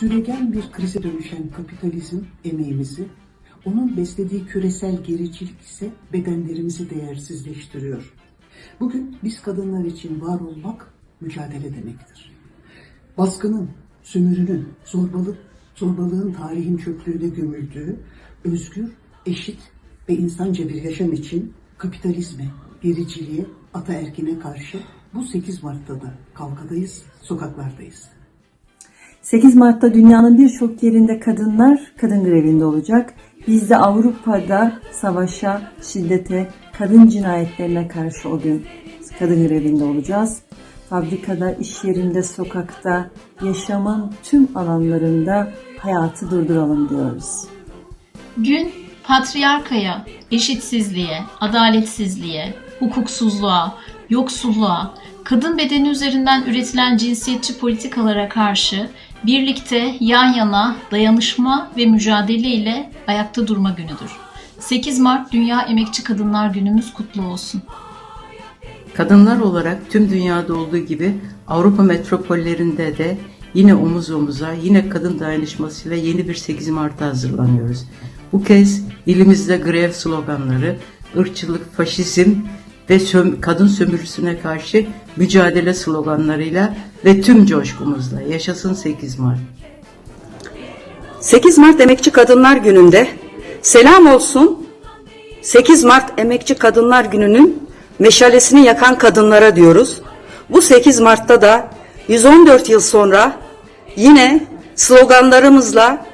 Süregen bir krize dönüşen kapitalizm emeğimizi, onun beslediği küresel gericilik ise bedenlerimizi değersizleştiriyor. Bugün biz kadınlar için var olmak mücadele demektir. Baskının, sömürünün, zorbalık, zorbalığın tarihin çöplüğüne gömüldüğü, özgür, eşit ve insanca bir yaşam için kapitalizme, gericiliğe, ataerkine karşı bu 8 Mart'ta da kavgadayız, sokaklardayız. 8 Mart'ta dünyanın birçok yerinde kadınlar kadın grevinde olacak. Biz de Avrupa'da savaşa, şiddete, kadın cinayetlerine karşı o gün kadın grevinde olacağız. Fabrikada, iş yerinde, sokakta, yaşamın tüm alanlarında hayatı durduralım diyoruz. Gün patriarkaya, eşitsizliğe, adaletsizliğe, hukuksuzluğa, yoksulluğa, kadın bedeni üzerinden üretilen cinsiyetçi politikalara karşı birlikte yan yana dayanışma ve mücadele ile ayakta durma günüdür. 8 Mart Dünya Emekçi Kadınlar Günümüz kutlu olsun. Kadınlar olarak tüm dünyada olduğu gibi Avrupa metropollerinde de yine omuz omuza, yine kadın dayanışmasıyla yeni bir 8 Mart'a hazırlanıyoruz. Bu kez dilimizde grev sloganları, ırkçılık, faşizm ve söm- kadın sömürüsüne karşı mücadele sloganlarıyla ve tüm coşkumuzla yaşasın 8 Mart. 8 Mart Emekçi Kadınlar Günü'nde selam olsun 8 Mart Emekçi Kadınlar Günü'nün meşalesini yakan kadınlara diyoruz. Bu 8 Mart'ta da 114 yıl sonra yine sloganlarımızla,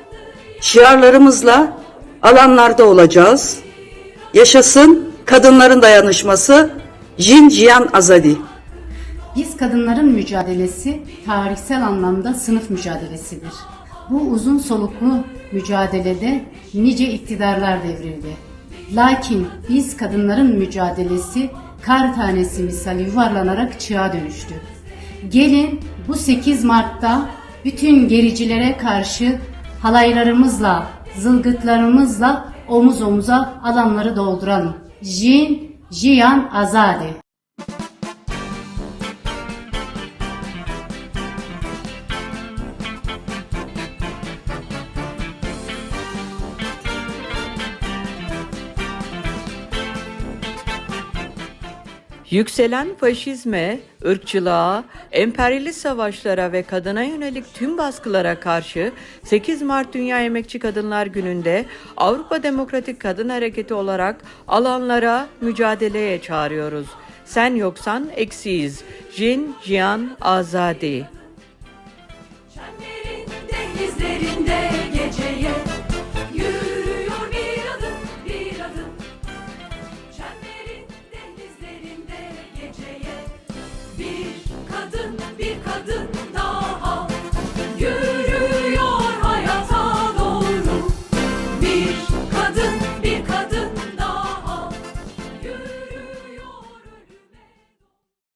şiarlarımızla alanlarda olacağız. Yaşasın kadınların dayanışması Jin Jiyan Azadi. Biz kadınların mücadelesi tarihsel anlamda sınıf mücadelesidir. Bu uzun soluklu mücadelede nice iktidarlar devrildi. Lakin biz kadınların mücadelesi kar tanesi misali yuvarlanarak çığa dönüştü. Gelin bu 8 Mart'ta bütün gericilere karşı halaylarımızla, zılgıtlarımızla omuz omuza alanları dolduralım. Jin, Jiyan, Azade. Yükselen faşizme, ırkçılığa, emperyalist savaşlara ve kadına yönelik tüm baskılara karşı 8 Mart Dünya Emekçi Kadınlar Günü'nde Avrupa Demokratik Kadın Hareketi olarak alanlara, mücadeleye çağırıyoruz. Sen yoksan eksiyiz. Jin, Jian, Azadi. Beach.